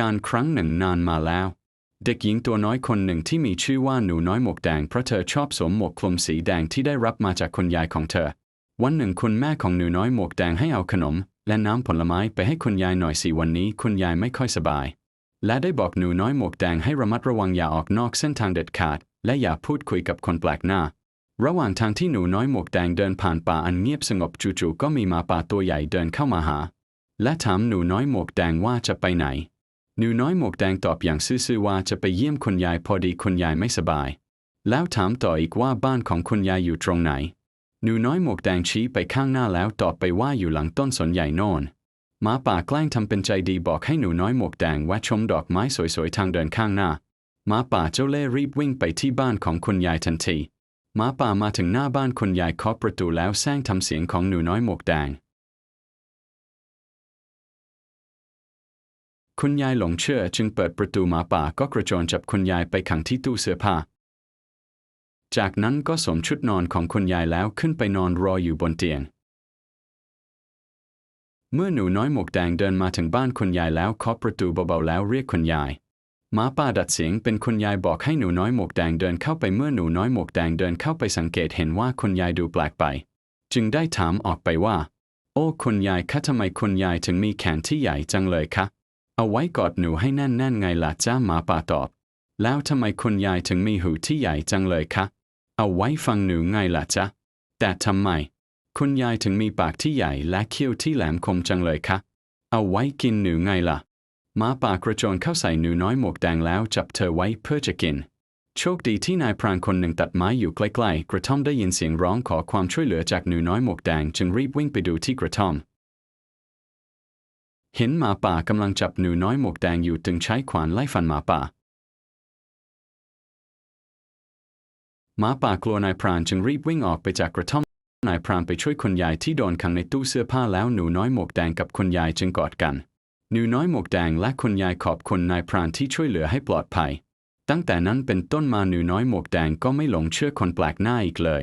การครั้งหนึ่งนานมาแล้ว เด็กหญิงตัวน้อยคนหนึ่งที่มีชื่อว่าหนูน้อยหมวกแดงเพราะเธอชอบสวมหมวกคลุมสีแดงที่ได้รับมาจากคุณยายของเธอ วันหนึ่งคุณแม่ของหนูน้อยหมวกแดงให้เอาขนม และน้ำผลไม้ไปให้คุณยายหน่อยสิวันนี้ คุณยายไม่ค่อยสบาย และได้บอกหนูน้อยหมวกแดงให้ระมัดระวังอย่าออกนอกเส้นทางเด็ดขาด และอย่าพูดคุยกับคนแปลกหน้า ระหว่างทางที่หนูน้อยหมวกแดงเดินผ่านป่าอันเงียบสงบจู่ๆก็มีหมาป่าตัวใหญ่เดินเข้ามาหา และถามหนูน้อยหมวกแดงว่าจะไปไหน หนูน้อยหมวกแดงตอบอย่างซื่อๆว่าจะไปเยี่ยมคุณยายพอดีคุณยายไม่สบาย แล้วถามต่ออีกว่าบ้านของคุณยายอยู่ตรงไหน หนูน้อยหมวกแดงชี้ไปข้างหน้าแล้วตอบไปว่าอยู่หลังต้นสนใหญ่โน่นหมาป่าแกล้งทำเป็นใจดีบอกให้หนูน้อยหมวกแดงแวะชมดอกไม้สวยๆทางเดินข้างหน้าหมาป่าเจ้าเล่รีบวิ่งไปที่บ้านของคุณยายทันทีหมาป่ามาถึงหน้าบ้านคุณยายเคาะประตูแล้วแซงทำเสียงของหนูน้อยหมวกแดง คุณยายหลงเชื่อจึงเปิดประตูหมาป่าก็กระโจนจับคุณยายไปขังที่ตู้เสื้อผ้า จากนั้นก็สวมชุดนอนของคุณยายแล้วขึ้นไปนอนรออยู่บนเตียง เมื่อหนูน้อยหมวกแดงเดินมาถึงบ้านคุณยายแล้วเคาะประตูเบาๆแล้วเรียกคุณยายหมาป่าดัดเสียงเป็นคุณยายบอกให้หนูน้อยหมวกแดงเดินเข้าไปเมื่อหนูน้อยหมวกแดงเดินเข้าไปสังเกตเห็นว่าคุณยายดูแปลกไป จึงได้ถามออกไปว่า โอ้คุณยายคะทำไมคุณยายถึงมีแขนที่ใหญ่จังเลยคะ เอาไว้กอดหนูให้แน่นๆไงล่ะจ้าหมาป่าตอบ แล้วทำไมคุณยายถึงมีหูที่ใหญ่จังเลยคะ เอาไว้ฟังหนูไงล่ะจ๊ะ แต่ทำไม คุณยายถึงมีปากที่ใหญ่และเขี้ยวที่แหลมคมจังเลยคะ เอาไว้กินหนูไงล่ะหมาป่ากระโจนเข้าใส่หนูน้อยหมวกแดงแล้วจับเธอไว้เพื่อจะกิน โชคดีที่นายพรานคนหนึ่งตัดไม้อยู่ใกล้ๆ กระท่อมได้ยินเสียงร้องขอความช่วยเหลือจากหนูน้อยหมวกแดงจึงรีบวิ่งไปดูที่กระท่อม เห็นหมาป่ากำลังจับหนูน้อยหมวกแดงอยู่จึงใช้ขวานไล่ฟันหมาป่า หมาป่ากลัวนายพรานจึงรีบวิ่งออกไปจากกระท่อม นายพรานไปช่วยคุณยายที่โดนขังในตู้เสื้อผ้าแล้วหนูน้อยหมวกแดงกับคุณยายจึงกอดกัน หนูน้อยหมวกแดงและคุณยายขอบคุณนายพรานที่ช่วยเหลือให้ปลอดภัย ตั้งแต่นั้นเป็นต้นมาหนูน้อยหมวกแดงก็ไม่หลงเชื่อคนแปลกหน้าอีกเลย